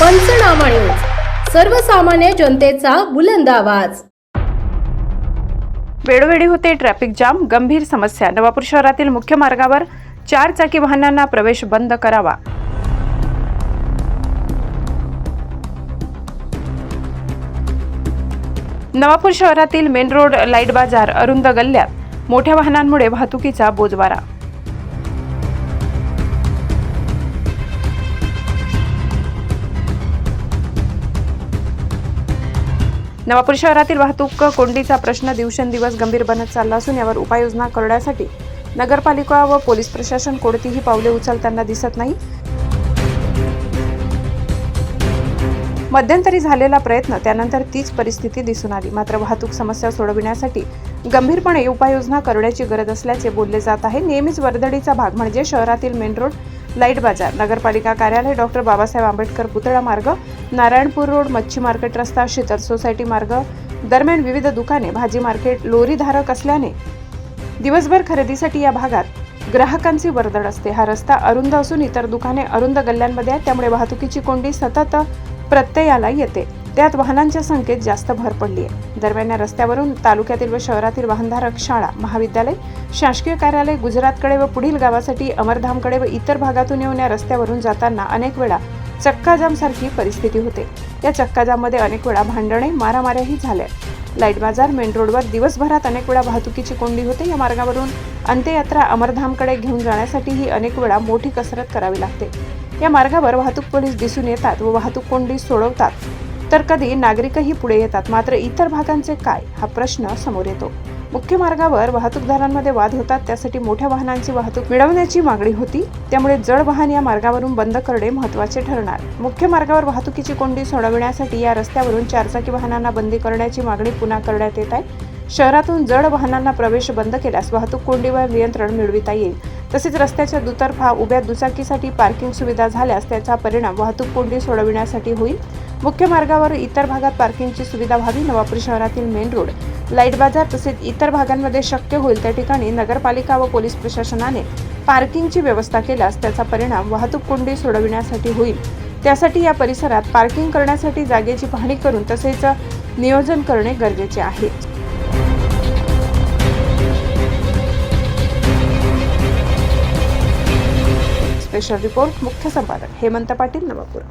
पंचनामा न्यूज. सर्वसामान्य जनतेचा बुलंद आवाज. वेळोवेळी होते ट्रॅफिक जाम गंभीर समस्या. नवापूर शहरातील मुख्य मार्गावर चार चाकी वाहनांना प्रवेश बंद करावा. नवापूर शहरातील मेन रोड लाइट बाजार अरुंद गल्ल्यात. मोठ्या वाहनांमुळे वाहतुकीचा बोजवारा. नवापूर शहरातील वाहतूक कोंडीचा प्रश्न दिवसेंदिवस गंभीर बनत चालला असून यावर उपाययोजना करण्यासाठी नगरपालिका व पोलीस प्रशासन कोणतीही पावले उचलताना दिसत नाही. मध्यंतरी झालेला प्रयत्न त्यानंतर तीच परिस्थिती दिसून आली. मात्र वाहतूक समस्या सोडविण्यासाठी गंभीरपणे उपाययोजना करण्याची गरज असल्याचे बोलले जात आहे. नेहमीच वर्दळीचा भाग म्हणजे शहरातील मेन रोड लाइट बाजार. नगरपालिका कार्यालय डॉक्टर बाबासाहेब आंबेडकर पुतळा मार्ग नारायणपूर रोड मच्छी मार्केट रस्ता शीतल सोसायटी मार्ग. दरम्यान विविध दुकाने भाजी मार्केट लोरीधारक असल्याने दिवसभर खरेदीसाठी या भागात ग्राहकांची वर्दळ असते. हा रस्ता अरुंद असून इतर दुकाने अरुंद गल्ल्यांमध्ये आहेत. त्यामुळे वाहतुकीची कोंडी सतत प्रत्ययाला येते. त्यात वाहनांच्या संख्येत जास्त भर पडली आहे. दरम्यान या रस्त्यावरून तालुक्यातील व शहरातील वाहनधारक शाळा महाविद्यालय शासकीय कार्यालय गुजरातकडे व पुढील गावासाठी अमरधामकडे व इतर भागातून येऊन या रस्त्यावरून जाताना अनेक वेळा चक्काजामसारखी परिस्थिती होते. या चक्काजाममध्ये अनेक वेळा भांडणे मारामाऱ्याही झाल्या. लाइट बाजार मेन रोडवर दिवसभरात अनेक वेळा वाहतुकीची कोंडी होते. या मार्गावरून अंत्ययात्रा अमरधामकडे घेऊन जाण्यासाठीही अनेक वेळा मोठी कसरत करावी लागते. या मार्गावर वाहतूक पोलीस दिसून येतात व वाहतूक कोंडी सोडवतात. तर कधी नागरिकही पुढे येतात. मात्र इतर भागांचे काय? हा प्रश्न समोर येतो. मुख्य मार्गावर वाहतूकदारांमध्ये वाद होतात त्यासाठी मोठ्या वाहनांची वाहतूक मिळवण्याची मागणी होती. त्यामुळे जड वाहन या मार्गावरून बंद करणे महत्त्वाचे ठरणार. मुख्य मार्गावर वाहतुकीची कोंडी सोडविण्यासाठी या रस्त्यावरून चारचाकी वाहनांना बंदी करण्याची मागणी पुन्हा करण्यात येत आहे. शहरातून जड वाहनांना प्रवेश बंद केल्यास वाहतूक कोंडीवर नियंत्रण मिळविता येईल. तसेच रस्त्याच्या दुतर्फा उभ्या दुचाकीसाठी पार्किंग सुविधा झाल्यास त्याचा परिणाम वाहतूक कोंडी सोडविण्यासाठी होईल. मुख्य मार्गावर इतर भागात पार्किंगची सुविधा व्हावी. नवापूर शहरातील मेन रोड लाइट बाजार तसेच इतर भागांमध्ये शक्य होईल त्या ठिकाणी नगरपालिका व पोलीस प्रशासनाने पार्किंगची व्यवस्था केल्यास त्याचा परिणाम वाहतूक कोंडी सोडविण्यासाठी होईल. त्यासाठी या परिसरात पार्किंग करण्यासाठी जागेची पाहणी करून तसेच नियोजन करणे गरजेचे आहे. स्पेशल रिपोर्ट मुख्य संपादक हेमंत पाटील नवापूर.